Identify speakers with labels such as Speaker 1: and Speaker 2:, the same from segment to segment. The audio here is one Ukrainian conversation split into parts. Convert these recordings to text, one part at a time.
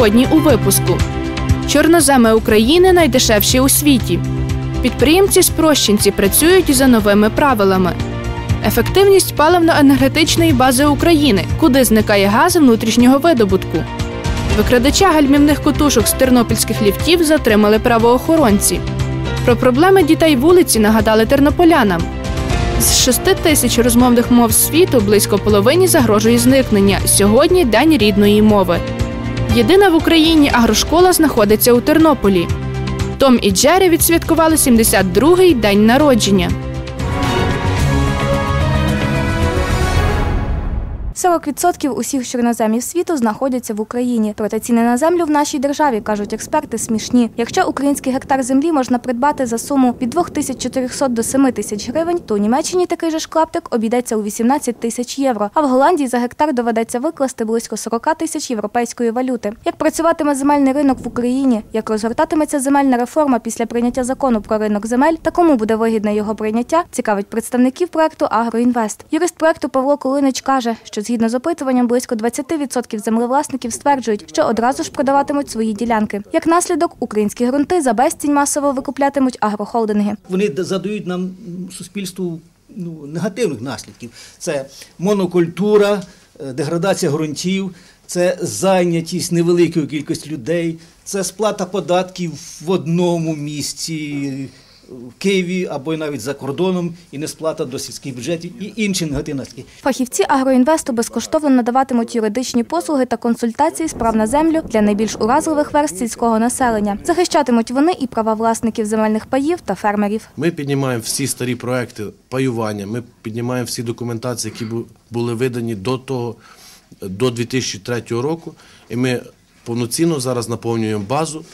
Speaker 1: Сьогодні у випуску чорноземи України найдешевші у світі. Підприємці спрощенці працюють за новими правилами. Ефективність паливно-енергетичної бази України, куди зникає газ внутрішнього видобутку. Викрадача гальмівних котушок з тернопільських ліфтів затримали правоохоронці. Про проблеми дітей вулиці нагадали тернополянам. З шести тисяч розмовних мов світу близько половині загрожує зникнення. Сьогодні день рідної мови. Єдина в Україні агрошкола знаходиться у Тернополі. Том і Джері відсвяткували 72-й день народження.
Speaker 2: 40% усіх чорноземів світу знаходяться в Україні. Проте ціни на землю в нашій державі, кажуть експерти, смішні. Якщо український гектар землі можна придбати за суму від 2400 до 7 тисяч гривень, то у Німеччині такий же ж клаптик обійдеться у 18 тисяч євро. А в Голландії за гектар доведеться викласти близько 40 тисяч європейської валюти. Як працюватиме земельний ринок в Україні, як розгортатиметься земельна реформа після прийняття закону про ринок земель та кому буде вигідне його прийняття, цікавить представників проекту Агроінвест. Юрист проекту Павло Кулинич каже, що згідно з опитуванням, близько 20% землевласників стверджують, що одразу ж продаватимуть свої ділянки. Як наслідок, українські ґрунти за безцінь масово викуплятимуть агрохолдинги.
Speaker 3: Вони задають нам суспільству ну, негативних наслідків. Це монокультура, е, деградація ґрунтів, це зайнятість невеликої кількості людей, це сплата податків в одному місці. В Києві або й навіть за кордоном і не сплата до сільських бюджетів і інші негативні наслідки.
Speaker 2: Фахівці агроінвесту безкоштовно надаватимуть юридичні послуги та консультації з прав на землю для найбільш уразливих верст сільського населення. Захищатимуть вони і права власників земельних паїв та фермерів.
Speaker 4: Ми піднімаємо всі старі проекти паювання, ми піднімаємо всі документації, які бу- були видані до того, до 2003 року. І ми повноцінно зараз наповнюємо базу.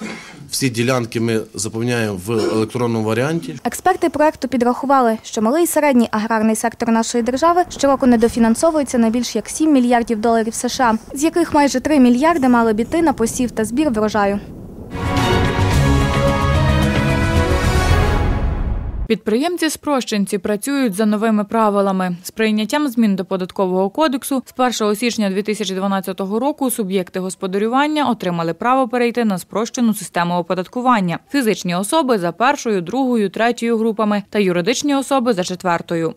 Speaker 4: Всі ділянки ми заповняємо в електронному варіанті.
Speaker 2: Експерти проекту підрахували, що малий і середній аграрний сектор нашої держави щороку недофінансовується на більш як 7 мільярдів доларів США, з яких майже 3 мільярди мали б іти на посів та збір врожаю.
Speaker 5: Підприємці спрощенці працюють за новими правилами. З прийняттям змін до податкового кодексу з 1 січня 2012 року суб'єкти господарювання отримали право перейти на спрощену систему оподаткування. Фізичні особи за першою, другою, третьою групами та юридичні особи за четвертою.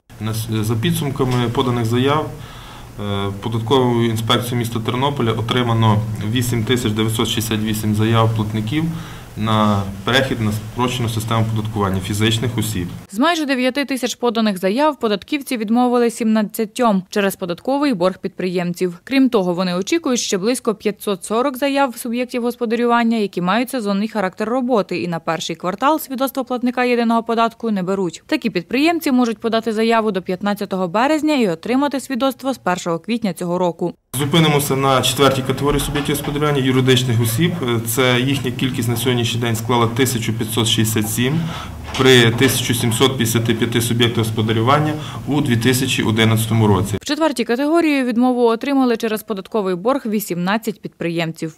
Speaker 6: За підсумками поданих заяв е, податковою інспекцією міста Тернополя отримано 8968 заяв платників на перехід на спрощену систему податкування фізичних осіб.
Speaker 5: З майже 9 тисяч поданих заяв податківці відмовили 17 через податковий борг підприємців. Крім того, вони очікують ще близько 540 заяв суб'єктів господарювання, які мають сезонний характер роботи, і на перший квартал свідоцтво платника єдиного податку не беруть. Такі підприємці можуть подати заяву до 15 березня і отримати свідоцтво з 1 квітня цього року.
Speaker 6: Зупинимося на четвертій категорії суб'єктів господарювання юридичних осіб. Е, Це їхня кількість на сьогоднішній день склала 1567 при 1755 суб'єктів господарювання у 2011 році.
Speaker 5: В четвертій категорії відмову отримали через податковий борг 18 підприємців.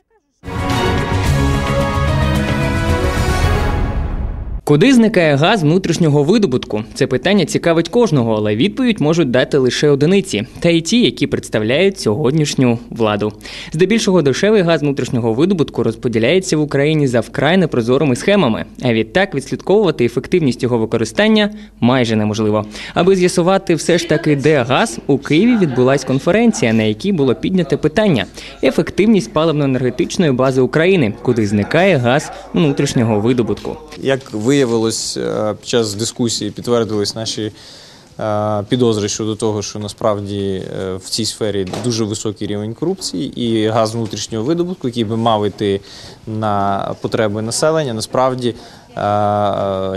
Speaker 7: Куди зникає газ внутрішнього видобутку? Це питання цікавить кожного, але відповідь можуть дати лише одиниці, та й ті, які представляють сьогоднішню владу. Здебільшого дешевий газ внутрішнього видобутку розподіляється в Україні за вкрай непрозорими схемами. А відтак відслідковувати ефективність його використання майже неможливо. Аби з'ясувати все ж таки, де газ, у Києві відбулась конференція, на якій було підняте питання ефективність паливно-енергетичної бази України, куди зникає газ внутрішнього видобутку.
Speaker 8: Як виявилось е, під час дискусії, підтвердились наші е, підозри щодо того, що насправді е, в цій сфері дуже високий рівень корупції, і газ внутрішнього видобутку, який би мав йти на потреби населення, насправді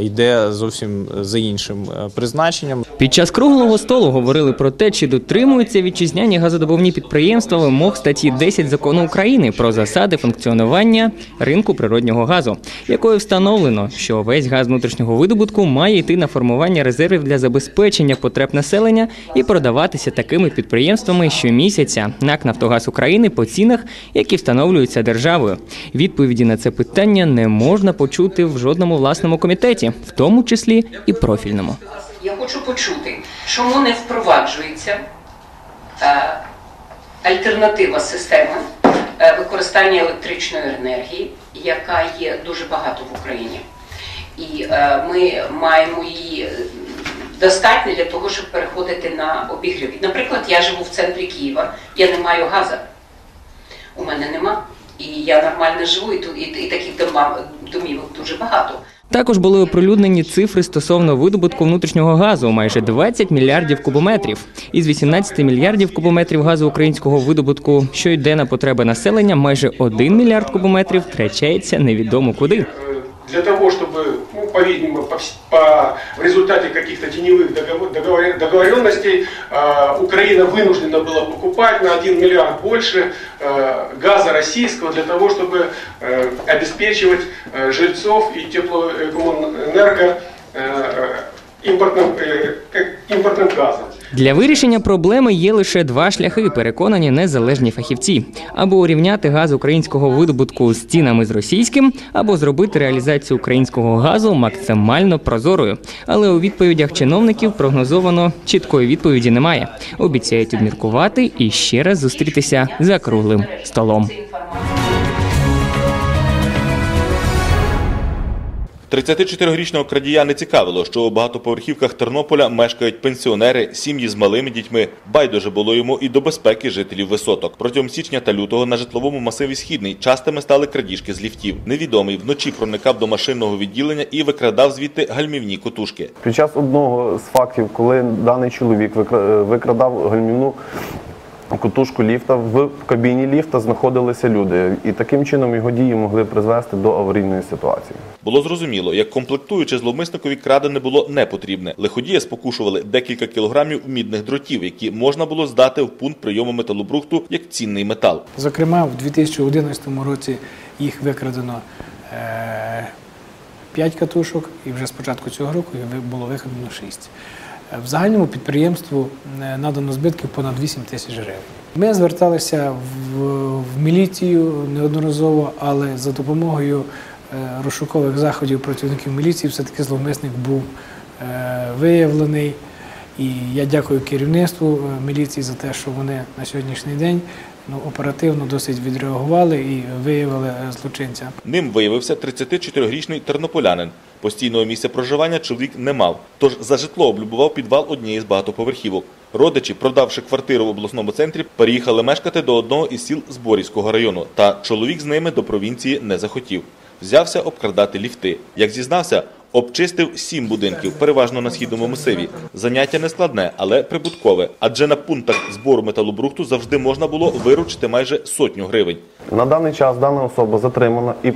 Speaker 8: йде зовсім за іншим призначенням.
Speaker 7: Під час круглого столу говорили про те, чи дотримуються вітчизняні газодобувні підприємства вимог статті 10 закону України про засади функціонування ринку природнього газу, якою встановлено, що весь газ внутрішнього видобутку має йти на формування резервів для забезпечення потреб населення і продаватися такими підприємствами щомісяця НАК Нафтогаз України по цінах, які встановлюються державою. Відповіді на це питання не можна почути в жодному власному комітеті, в тому числі і профільному.
Speaker 9: Я хочу почути, чому не впроваджується е, альтернатива системи е, використання електричної енергії, яка є дуже багато в Україні. І е, ми маємо її достатньо для того, щоб переходити на обігрів. Наприклад, я живу в центрі Києва, я не маю газу. У мене нема. І я нормально живу, і і, і таких домівок дуже багато.
Speaker 7: Також були оприлюднені цифри стосовно видобутку внутрішнього газу майже 20 мільярдів кубометрів. Із 18 мільярдів кубометрів газу українського видобутку, що йде на потреби населення, майже 1 мільярд кубометрів втрачається невідомо куди.
Speaker 10: для того, ну, по-видимому, по, вс- по- в результате каких-то теневых договор- договор- договоренностей э, Украина вынуждена была покупать на 1 миллиард больше э, газа российского для того, чтобы э, обеспечивать э, жильцов и теплоэнерго э, импортным, э, э, импортным газом.
Speaker 7: Для вирішення проблеми є лише два шляхи, переконані незалежні фахівці: або урівняти газ українського видобутку з цінами з російським, або зробити реалізацію українського газу максимально прозорою. Але у відповідях чиновників прогнозовано чіткої відповіді немає. Обіцяють обміркувати і ще раз зустрітися за круглим столом.
Speaker 11: 34-річного крадія не цікавило, що у багатоповерхівках Тернополя мешкають пенсіонери, сім'ї з малими дітьми. Байдуже було йому і до безпеки жителів висоток. Протягом січня та лютого на житловому масиві Східний частими стали крадіжки з ліфтів. Невідомий вночі проникав до машинного відділення і викрадав звідти гальмівні котушки.
Speaker 12: Під час одного з фактів, коли даний чоловік е, викрадав гальмівну котушку ліфта, в кабіні ліфта знаходилися люди, і таким чином його дії могли призвести до аварійної ситуації.
Speaker 11: Було зрозуміло, як комплектуюче зловмисникові крадене було не потрібне. Лиходія спокушували декілька кілограмів мідних дротів, які можна було здати в пункт прийому металобрухту як цінний метал.
Speaker 13: Зокрема, в 2011 році їх викрадено 5 катушок, і вже з початку цього року було викрадено 6. В загальному підприємству е, надано збитків понад 8 тисяч гривень. Ми зверталися в, в міліцію неодноразово, але за допомогою е, розшукових заходів працівників міліції все-таки зловмисник був е, виявлений. І я дякую керівництву е, міліції за те, що вони на сьогоднішній день ну, оперативно досить відреагували і виявили е, злочинця.
Speaker 11: Ним виявився 34-річний тернополянин. Постійного місця проживання чоловік не мав, тож за житло облюбував підвал однієї з багатоповерхівок. Родичі, продавши квартиру в обласному центрі, переїхали мешкати до одного із сіл Зборівського району. Та чоловік з ними до провінції не захотів. Взявся обкрадати ліфти. Як зізнався, обчистив сім будинків, переважно на східному масиві. Заняття не складне, але прибуткове, адже на пунктах збору металобрухту завжди можна було виручити майже сотню гривень.
Speaker 12: На даний час дана особа затримана і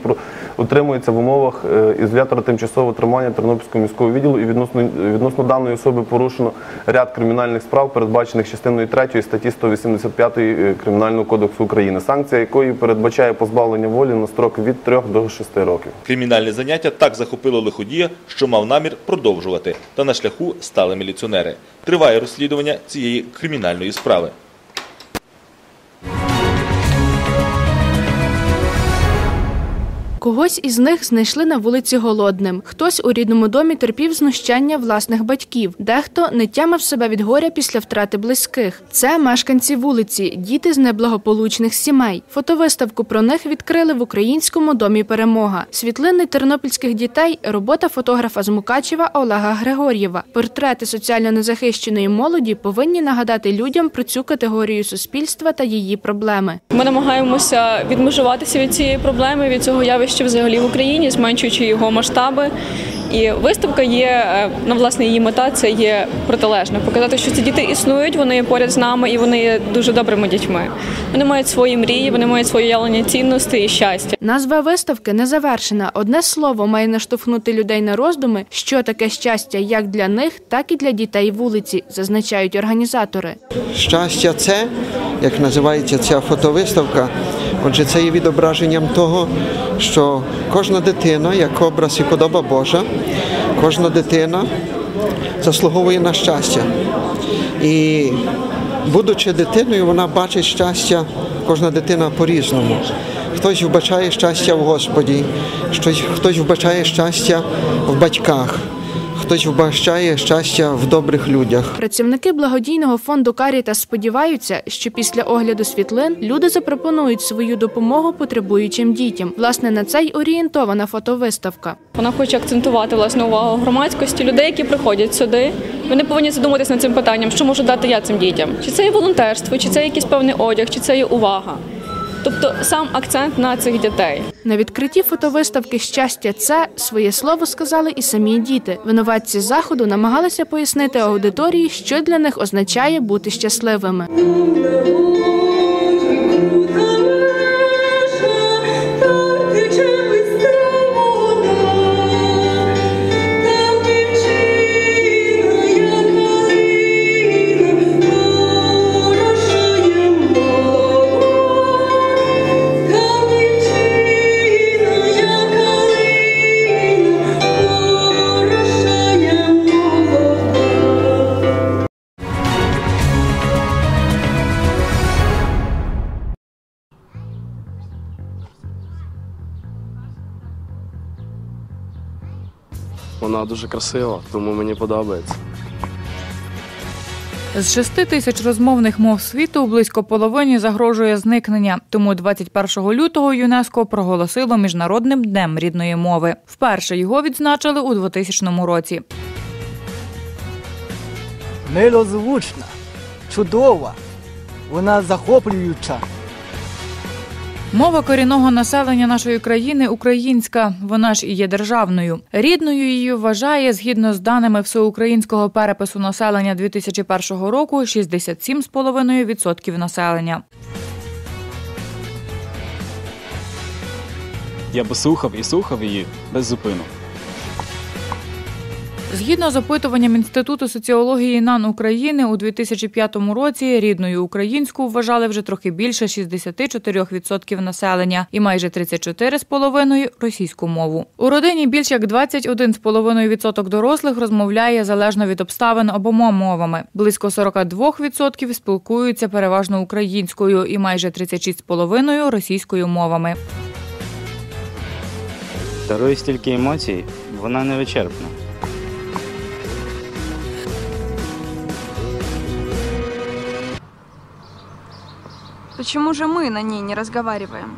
Speaker 12: утримується в умовах е, ізолятора тимчасового тримання Тернопільського міського відділу і відносно, відносно даної особи порушено ряд кримінальних справ, передбачених частиною 3 статті 185 е, Кримінального кодексу України, санкція якої передбачає позбавлення волі на строк від 3 до 6 років.
Speaker 11: Кримінальне заняття так захопило лиходія, що мав намір продовжувати. Та на шляху стали міліціонери. Триває розслідування цієї кримінальної справи.
Speaker 1: Когось із них знайшли на вулиці голодним. Хтось у рідному домі терпів знущання власних батьків, дехто не тямив себе від горя після втрати близьких. Це мешканці вулиці, діти з неблагополучних сімей. Фотовиставку про них відкрили в українському домі Перемога. Світлини тернопільських дітей, робота фотографа з Мукачева Олега Григор'єва. Портрети соціально незахищеної молоді повинні нагадати людям про цю категорію суспільства та її проблеми.
Speaker 14: Ми намагаємося відмежуватися від цієї проблеми, від цього явища взагалі в Україні, зменшуючи його масштаби. І виставка є е, ну, власне її мета це є протилежна. Показати, що ці діти існують, вони є поряд з нами і вони є дуже добрими дітьми. Вони мають свої мрії, вони мають своє уявлення цінностей і щастя.
Speaker 1: Назва виставки не завершена. Одне слово має наштовхнути людей на роздуми, що таке щастя як для них, так і для дітей вулиці, зазначають організатори.
Speaker 15: Щастя, це, як називається ця фотовиставка, отже, це є відображенням того, що кожна дитина, як образ і подоба Божа, кожна дитина заслуговує на щастя. І будучи дитиною, вона бачить щастя, кожна дитина по-різному. Хтось вбачає щастя в Господі, хтось, вбачає щастя в батьках, хтось вбачає щастя в добрих людях.
Speaker 1: Працівники благодійного фонду Карітас сподіваються, що після огляду світлин люди запропонують свою допомогу потребуючим дітям. Власне, на це й орієнтована фотовиставка.
Speaker 14: Вона хоче акцентувати власне увагу громадськості, людей, які приходять сюди. Вони повинні задуматися над цим питанням, що можу дати я цим дітям. Чи це є волонтерство, чи це якийсь певний одяг, чи це є увага. Тобто сам акцент на цих дітей.
Speaker 1: На відкритті фотовиставки Щастя це своє слово сказали і самі діти. Винуватці заходу намагалися пояснити аудиторії, що для них означає бути щасливими.
Speaker 16: Дуже красива, тому мені подобається.
Speaker 5: З 6 тисяч розмовних мов світу близько половині загрожує зникнення. Тому 21 лютого ЮНЕСКО проголосило міжнародним днем рідної мови. Вперше його відзначили у 2000 році.
Speaker 17: Милозвучна, чудова, вона захоплююча.
Speaker 5: Мова корінного населення нашої країни українська. Вона ж і є державною. Рідною її вважає згідно з даними всеукраїнського перепису населення 2001 року 67,5% населення.
Speaker 18: Я би слухав і слухав її без зупину.
Speaker 5: Згідно з опитуванням Інституту соціології НАН України у 2005 році рідною українську вважали вже трохи більше 64% населення і майже 34,5% російську мову. У родині більш як 21,5% дорослих розмовляє залежно від обставин обома мовами. Близько 42% спілкуються переважно українською і майже 36,5% російською мовами.
Speaker 18: Дарує стільки емоцій, вона невичерпна.
Speaker 19: Почему же мы на ней не разговариваем?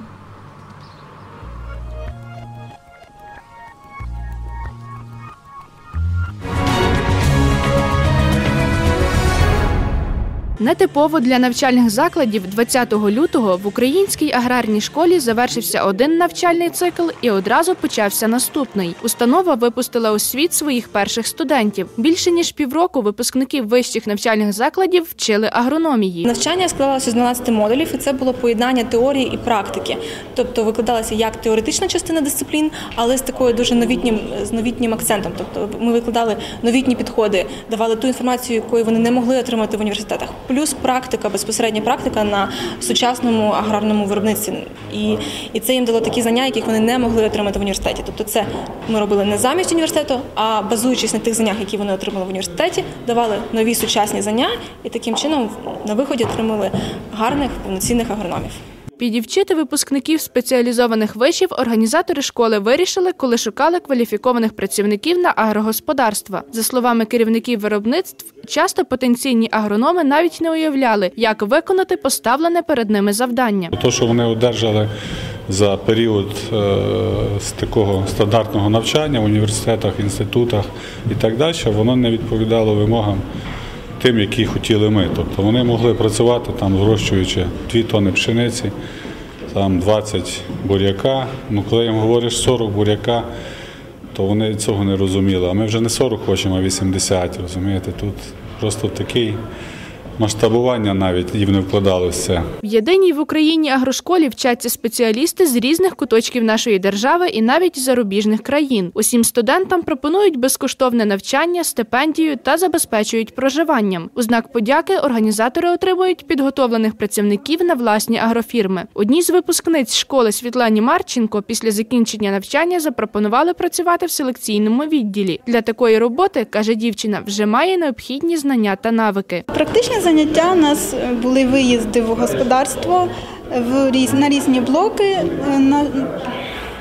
Speaker 1: Нетипово для навчальних закладів 20 лютого в українській аграрній школі завершився один навчальний цикл і одразу почався наступний. Установа випустила у світ своїх перших студентів. Більше ніж півроку випускників вищих навчальних закладів вчили агрономії.
Speaker 20: Навчання складалося з 12 модулів, і це було поєднання теорії і практики. Тобто викладалася як теоретична частина дисциплін, але з такою дуже новітнім з новітнім акцентом. Тобто ми викладали новітні підходи, давали ту інформацію, якої вони не могли отримати в університетах. Плюс практика, безпосередня практика на сучасному аграрному виробництві. І, і це їм дало такі знання, яких вони не могли отримати в університеті. Тобто, це ми робили не замість університету, а базуючись на тих знаннях, які вони отримали в університеті, давали нові сучасні знання, і таким чином на виході отримали гарних повноцінних агрономів.
Speaker 1: Підівчити випускників спеціалізованих вишів організатори школи вирішили, коли шукали кваліфікованих працівників на агрогосподарства. За словами керівників виробництв, часто потенційні агрономи навіть не уявляли, як виконати поставлене перед ними завдання.
Speaker 21: То, що вони одержали за період е, з такого стандартного навчання в університетах, інститутах і так далі, воно не відповідало вимогам тим, які хотіли ми. Тобто вони могли працювати там, вирощуючи 2 тонни пшениці, там 20 буряка. Ну, коли їм говориш 40 буряка, то вони цього не розуміли. А ми вже не 40 хочемо, а 80. Розумієте, тут просто такий масштабування навіть їм не вкладалося.
Speaker 1: В єдиній в Україні агрошколі вчаться спеціалісти з різних куточків нашої держави і навіть зарубіжних країн. Усім студентам пропонують безкоштовне навчання, стипендію та забезпечують проживанням. У знак подяки організатори отримують підготовлених працівників на власні агрофірми. Одній з випускниць школи Світлані Марченко після закінчення навчання запропонували працювати в селекційному відділі. Для такої роботи каже дівчина, вже має необхідні знання та навики.
Speaker 22: Практичні заняття у нас були виїзди в господарство в різ, на різні блоки. На,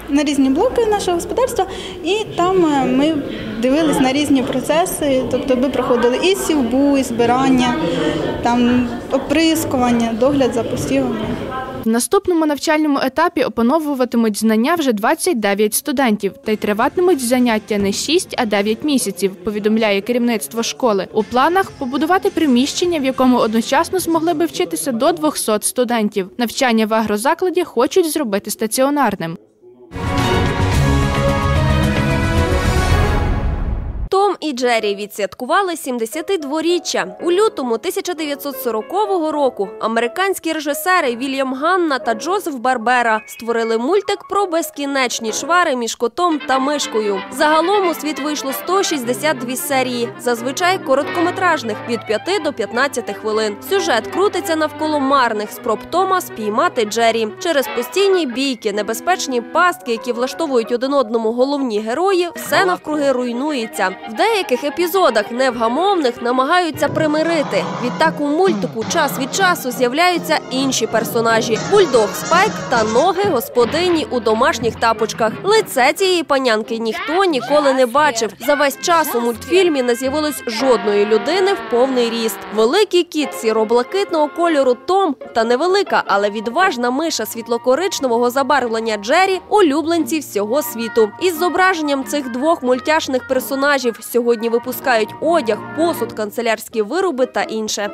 Speaker 22: на різні блоки нашого господарства, і там е, ми дивились на різні процеси. Тобто ми проходили і сівбу, і збирання, там оприскування, догляд за посівами.
Speaker 1: В наступному навчальному етапі опановуватимуть знання вже 29 студентів, та й триватимуть заняття не 6, а 9 місяців, повідомляє керівництво школи. У планах побудувати приміщення, в якому одночасно змогли би вчитися до 200 студентів. Навчання в агрозакладі хочуть зробити стаціонарним.
Speaker 23: І Джері відсвяткували 72-річчя. У лютому 1940 року американські режисери Вільям Ганна та Джозеф Барбера створили мультик про безкінечні чвари між котом та мишкою. Загалом у світ вийшло 162 серії, зазвичай короткометражних від 5 до 15 хвилин. Сюжет крутиться навколо марних спроб Тома спіймати Джері. Через постійні бійки, небезпечні пастки, які влаштовують один одному головні герої, все навкруги руйнується. В деяких епізодах невгамовних намагаються примирити. Відтак у мультику час від часу з'являються інші персонажі: бульдог Спайк та ноги господині у домашніх тапочках. Лице цієї панянки ніхто ніколи не бачив. За весь час у мультфільмі не з'явилось жодної людини в повний ріст. Великий кіт сіро-блакитного кольору Том та невелика, але відважна миша світлокоричневого забарвлення Джері улюбленці всього світу. Із зображенням цих двох мультяшних персонажів сьогодні випускають одяг, посуд, канцелярські вироби та інше.